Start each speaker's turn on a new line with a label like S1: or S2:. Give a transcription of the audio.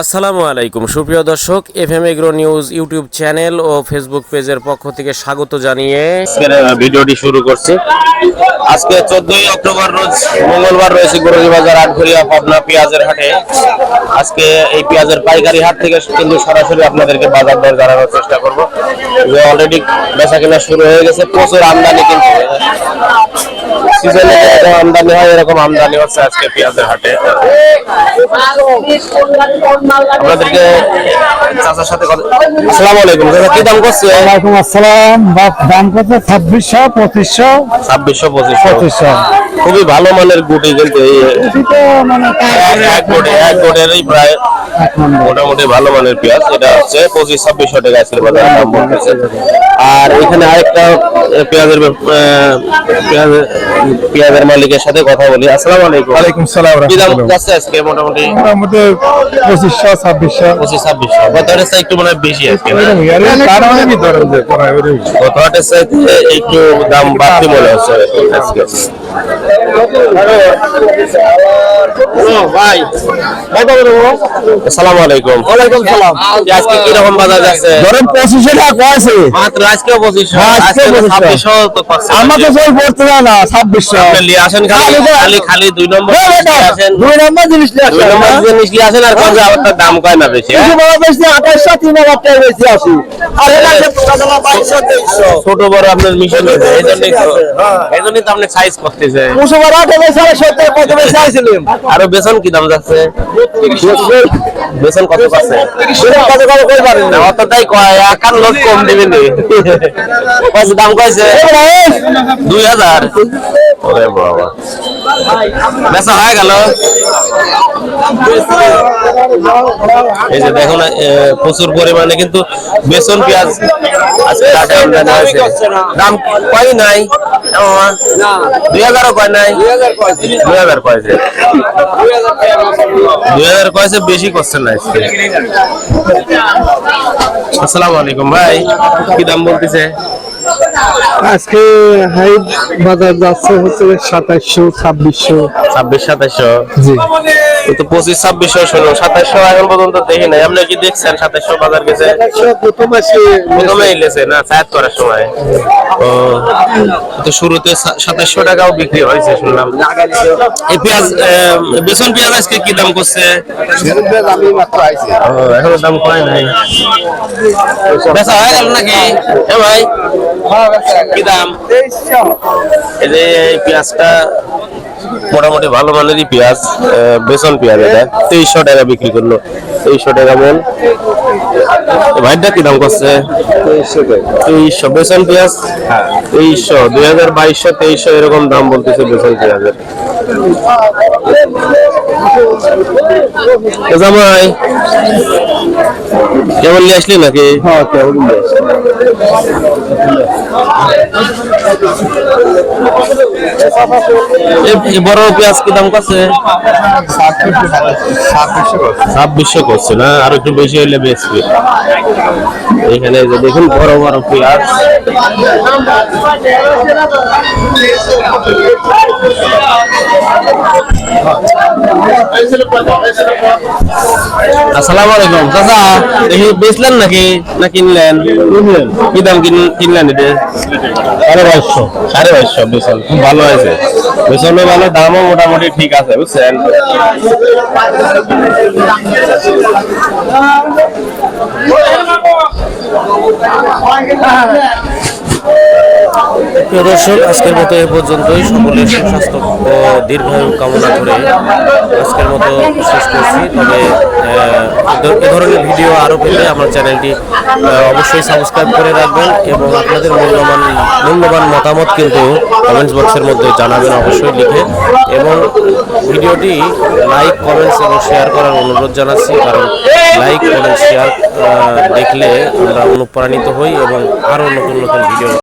S1: আসসালামু আলাইকুম। সুপ্রিয় দর্শক F M agro news YouTube channel ও ফেসবুক পেজের পক্ষ থেকে স্বাগত জানিয়ে ভিডিওটি শুরু করছি। আজকে চোদ্দই অক্টোবর রোজ মঙ্গলবার রয়েছে গরুজি বাজার আটঘরিয়া পাবনা পেঁয়াজের হাটে। আজকে এই পেঁয়াজের পাইকারি হাট থেকে কিন্তু সরাসরি আপনাদেরকে বাজার দর জানানোর চেষ্টা করব। যে অলরেডি বেচা কেনা শুরু হয়ে গেছে প্রচুর আমদানি কিন্তু সিজনে আমদানি হয় এরকম আমদানি হচ্ছে আজকে পেঁয়াজের হাটে। আপনাদেরকে চাচার সাথে কথা আসসালামু আলাইকুম চাচা কি দাম করছে?
S2: ওয়ালাইকুম আসসালাম দাম ছাব্বিশশো পঁচিশশো।
S1: ছাব্বিশশো পঁচিশশো।
S2: পঁচিশশো
S1: খুবই ভালো মানের গুটি কিন্তু এই এক- এক এক গুটেরই প্রায় মোটামুটি ভালো মানের পেঁয়াজ। এটা হচ্ছে পঁচিশ ছাব্বিশশো টাকা আজকের বাজারে দাম বলতেছে আর এখানে আরেকটা পেঁয়াজের পেঁয়াজের মালিকের সাথে কথা বলি। আসসালামু আলাইকুম।
S2: ওয়ালাইকুম সালাম
S1: কি দাম। যাচ্ছে আজকে মোটামুটি?
S2: মোটামুটি পঁচিশশো ছাব্বিশশো।
S1: পঁচিশ ছাব্বিশশো। গত হাটের চাইতে একটু মনে বেশি আজকে। না?
S2: তার কি ধরেন যে প্রায় ওরকম।
S1: গত হাটের চাইতে একটু দাম বাড়তি মনে হচ্ছে। আজকে আসসালামু আলাইকুম।
S2: ওয়ালাইকুম সালাম।
S1: আজকে কীরকম বাজার যাচ্ছে?
S2: ধরেন পঁচিশশো টাকা কয়েছে।
S1: মাত্র আজকেও পঁচিশশো।
S2: হ্যাঁ,
S1: আজকে
S2: 2500
S1: তো করছে
S2: আমাকে জল পড়তে না না ছাব্বিশশো।
S1: আপনি লিয়ে আসেন খালি
S2: খালি-
S1: খালি খালি দুই নম্বর
S2: হ্যাঁ,
S1: আসেন।
S2: দুই নম্বর জিনিস নিয়ে
S1: দুই নম্বর
S2: হ্যাঁ?
S1: জিনিস আসেন আর কোন দাম কয় না বেশি?
S2: কিছু বড় বেশি আঠাশশো তিন হাজার টাকা বেশি আসি। আর এটা যে টাকা বাইশশো তেইশশো।
S1: ছোট বড় আপনার মিশন তো আপনি সাইজ করতেছে।
S2: সত্তর
S1: আরও বেতন কি দাম যাচ্ছে? বেতন কত পাচ্ছে?
S2: কত কত কই পারেন?
S1: না অত তাই কয় একান লোক কম দিবেন কত দাম কয়ছে দুই হাজার। ওরে বাবা। বেচা হয়ে গেল। এই যে দেখুন প্রচুর পরিমাণে কিন্তু বেসন পেঁয়াজ আজকে হাটে আমদানি হয়েছে। দাম কয় নাই? দুই হাজারও কয় নাই? দুই হাজার কয়েছে দুই হাজার কয়েছে বেশি করছেন না আজকে। আসসালামু আলাইকুম ভাই কি দাম বলতেছে?
S2: আজকে হাইট বাজার যাচ্ছে হচ্ছে সাতাশশো ছাব্বিশশো।
S1: ছাব্বিশ সাতাশশো
S2: জি।
S1: কিন্তু পঁচিশ ছাব্বিশশো ষোলো। সাতাশশো এখন পর্যন্ত দেখি নাই আপনি কি দেখছেন সাতাশশো বাজার গেছে?
S2: প্রথম মাসে
S1: প্রথমে ইলেছে না চায়াত করার সময়? ও তো শুরুতে সাতাশশো টাকাও বিক্রি হয়েছে শুনলাম। এই পেঁয়াজ বেসন পেঁয়াজ আজকে কি দাম করছে?
S2: আমি মাত্র আইছি।
S1: এখনও দাম কয় নাই? বেচা হয়ে নাকি? এ ভাই কি দাম এই যে পেঁয়াজটা মোটামুটি ভালো মানেরই পেঁয়াজ বেসন পেঁয়াজ এটা। তেইশশো টাকা বিক্রি করল। তেইশশো টাকা মন। ভাইটা কি দাম করছে? তেইশশো বেসন পেঁয়াজ? তেইশশো। দুই হাজার বাইশশো তেইশশো এরকম দাম বলতেছে বেসন পেঁয়াজের। জামাই কেমন নিয়ে আসলি নাকি?
S2: হ্যাঁ কেমন
S1: বড় পেঁয়াজ কি দাম করছে ছাব্বিশশো করছে না? আর একটু বেশি হইলে বেচবে। এখানে যে দেখুন বড় বড় পেঁয়াজ। আসসালামু আলাইকুম। চাচা দেখি বেচলেন নাকি? না কিনলেন? কি দাম কিন- কিনলেন এটা? সাড়ে বাইশশো। সাড়ে বাইশশো বেসন খুব ভালো হয়েছে। বেসনও ভালো দামও মোটামুটি ঠিক আছে বুঝছেন? প্রিয় দর্শক, আজকের মতো এ পর্যন্তই। সকলের সুস্বাস্থ্য ও দীর্ঘায়ু কামনা করে আজকের মতো শেষ করছি। তবে এ ধরনের ভিডিও আরও পেতে আমার চ্যানেলটি অবশ্যই সাবস্ক্রাইব করে রাখবেন এবং আপনাদের মূল্যবান মূল্যবান মতামত কিন্তু কমেন্টস বক্সের মধ্যে জানাবেন অবশ্যই লিখে। এবং ভিডিওটি লাইক, কমেন্টস এবং শেয়ার করার অনুরোধ জানাচ্ছি। কারণ লাইক, কমেন্ট, শেয়ার দেখলে আমরা অনুপ্রাণিত হই এবং আরও নতুন নতুন ভিডিও